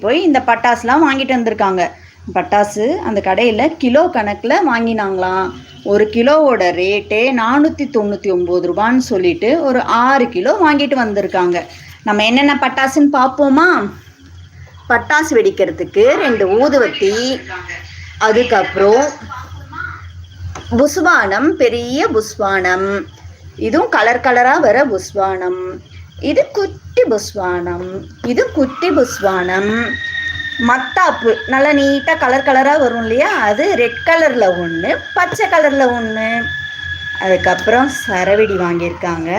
போய் இந்த பட்டாசுலாம் வாங்கிட்டு வந்திருக்காங்க. பட்டாசு அந்த கடையில் கிலோ கணக்கில் வாங்கினாங்களாம். ஒரு கிலோவோட ரேட்டே நானூற்றி தொண்ணூற்றி ஒம்பது ரூபான்னு சொல்லிட்டு ஒரு ஆறு கிலோ வாங்கிட்டு வந்திருக்காங்க. நம்ம என்னென்ன பட்டாசுன்னு பார்ப்போமா? பட்டாசு வெடிக்கிறதுக்கு ரெண்டு ஊதுவத்தி அதுக்கப்புறம் புஸ்வானம் பெரிய புஸ்வானம். இதுவும் கலர் கலராக வர புஸ்வானம். இது குட்டி புஸ்வானம். இது குட்டி புஸ்வானம். மத்தாப்பு நல்லா நீட்டாக கலர் கலராக வரும் இல்லையா? அது ரெட் கலரில் ஒன்று பச்சை கலரில் ஒன்று அதுக்கப்புறம் சரவெடி வாங்கியிருக்காங்க.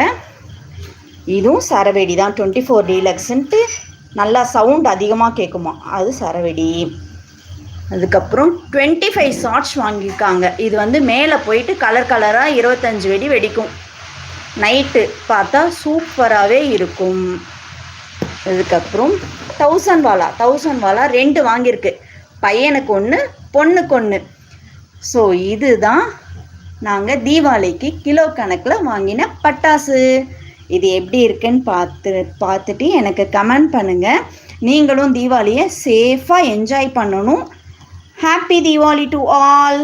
இதுவும் சரவெடி தான். டுவெண்ட்டி ஃபோர் டீலக்ஸுன்ட்டு நல்லா சவுண்ட் அதிகமாக கேட்குமா அது சரவெடி. அதுக்கப்புறம் டுவெண்ட்டி ஃபைவ் ஷார்ட்ஸ் வாங்கியிருக்காங்க. இது வந்து மேலே போயிட்டு கலர் கலராக இருபத்தஞ்சி வெடி வெடிக்கும். நைட்டு பார்த்தா சூப்பராகவே இருக்கும். அதுக்கப்புறம் தௌசண்ட் வாலா தௌசண்ட் வாலா ரெண்டு வாங்கியிருக்கு. பையனுக்கு ஒன்று பொண்ணுக்கு ஒன்று ஸோ இதுதான் நாங்கள் தீபாவளிக்கு கிலோ கணக்கில் வாங்கின பட்டாசு. இது எப்படி இருக்குன்னு பார்த்து பார்த்துட்டு எனக்கு கமெண்ட் பண்ணுங்கள் நீங்களும் தீபாவளியை சேஃபாக என்ஜாய் பண்ணணும். Happy Deepavali to all